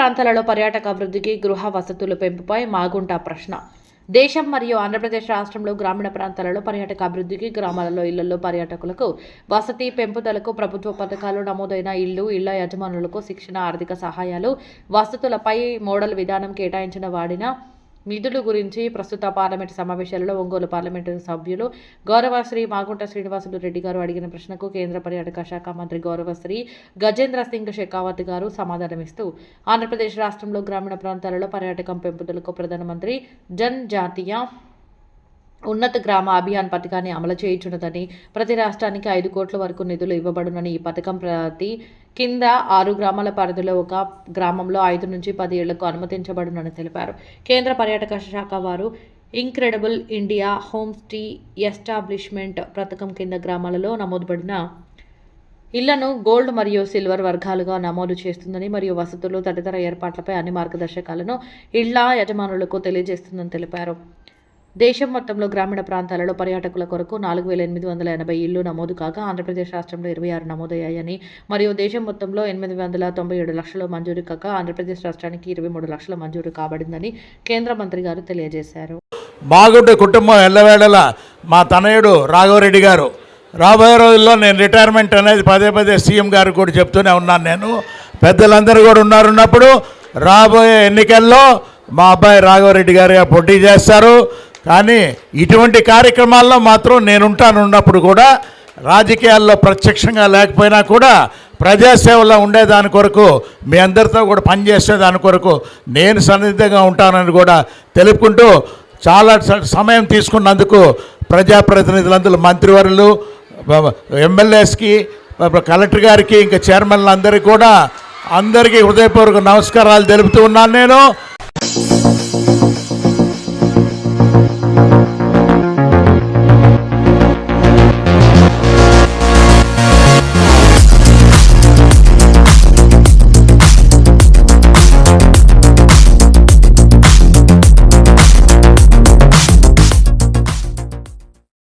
ప్రాంతాలలో పర్యాటక అభివృద్ధికి గృహ వసతుల పెంపుపై మాగుంట ప్రశ్న. దేశం మరియు ఆంధ్రప్రదేశ్ రాష్ట్రంలో గ్రామీణ ప్రాంతాలలో పర్యాటక అభివృద్ధికి గ్రామాలలో ఇళ్ళలో పర్యాటకులకు వసతి పెంపుదలకు ప్రభుత్వ పథకాలు నమోదైన ఇళ్ళు ఇళ్ళ యజమానులకు శిక్షణ ఆర్థిక సహాయాలు వసతులపై మోడల్ విధానం కేటాయించిన వాడిన నిధుల గురించి ప్రస్తుత పార్లమెంటు సమావేశాలలో ఒంగోలు పార్లమెంటు సభ్యులు గౌరవశ్రీ మాగుంట శ్రీనివాసులు రెడ్డి గారు అడిగిన ప్రశ్నకు కేంద్ర పర్యాటక శాఖ మంత్రి గౌరవశ్రీ గజేంద్ర సింగ్ షెకావత్ గారు సమాధానమిస్తూ ఆంధ్రప్రదేశ్ రాష్ట్రంలో గ్రామీణ ప్రాంతాలలో పర్యాటకం పెంపుదలకు ప్రధానమంత్రి జన్ జాతీయ ఉన్నత గ్రామ అభియాన్ పథకాన్ని అమలు చేయించున్నదని ప్రతి రాష్ట్రానికి ఐదు కోట్ల వరకు నిధులు ఇవ్వబడునని ఈ పథకం ప్రతి కింద ఆరు గ్రామాల పరిధిలో ఒక గ్రామంలో ఐదు నుంచి పది ఏళ్ళకు అనుమతించబడునని తెలిపారు. కేంద్ర పర్యాటక శాఖ వారు incredible India home stay establishment పథకం కింద గ్రామాలలో నమోదుపడిన ఇళ్ళను గోల్డ్ మరియు సిల్వర్ వర్గాలుగా నమోదు చేస్తుందని మరియు వసతులు తదితర ఏర్పాట్లపై అన్ని మార్గదర్శకాలను ఇళ్ళ యజమానులకు తెలియజేస్తుందని తెలిపారు. దేశం మొత్తంలో గ్రామీణ ప్రాంతాలలో పర్యాటకుల కొరకు నాలుగు వేల ఎనిమిది వందల ఎనభై ఇళ్ళు నమోదు కాగా ఆంధ్రప్రదేశ్ రాష్ట్రంలో ఇరవై ఆరు నమోదయ్యాయని మరియు దేశం మొత్తంలో ఎనిమిది వందల తొంభై ఏడు లక్షలు మంజూరు కాక ఆంధ్రప్రదేశ్ రాష్ట్రానికి ఇరవై మూడు లక్షల మంజూరు కాబడిందని కేంద్ర మంత్రి గారు తెలియజేశారు. బాగుండే కుటుంబం ఎల్లవేళలా మా తనయుడు రాఘవరెడ్డి గారు. రాబోయే రోజుల్లో నేను రిటైర్మెంట్ అనేది పదే పదే సీఎం గారు కూడా చెప్తూనే ఉన్నాను నేను. పెద్దలందరూ కూడా ఉన్నారున్నప్పుడు రాబోయే ఎన్నికల్లో మా అబ్బాయి రాఘవరెడ్డి గారు పోటీ చేస్తారు. కానీ ఇటువంటి కార్యక్రమాల్లో మాత్రం నేనుంటాను ఉన్నప్పుడు కూడా రాజకీయాల్లో ప్రత్యక్షంగా లేకపోయినా కూడా ప్రజాసేవలో ఉండేదాని కొరకు మీ అందరితో కూడా పనిచేసేదాని కొరకు నేను సన్నిహితంగా ఉంటానని కూడా తెలుపుకుంటూ చాలా సమయం తీసుకున్నందుకు ప్రజాప్రతినిధులందరూ మంత్రివర్యులు ఎమ్మెల్యేస్కి కలెక్టర్ గారికి ఇంకా చైర్మన్లందరికీ కూడా అందరికీ హృదయపూర్వక నమస్కారాలు తెలుపుతూ ఉన్నాను నేను.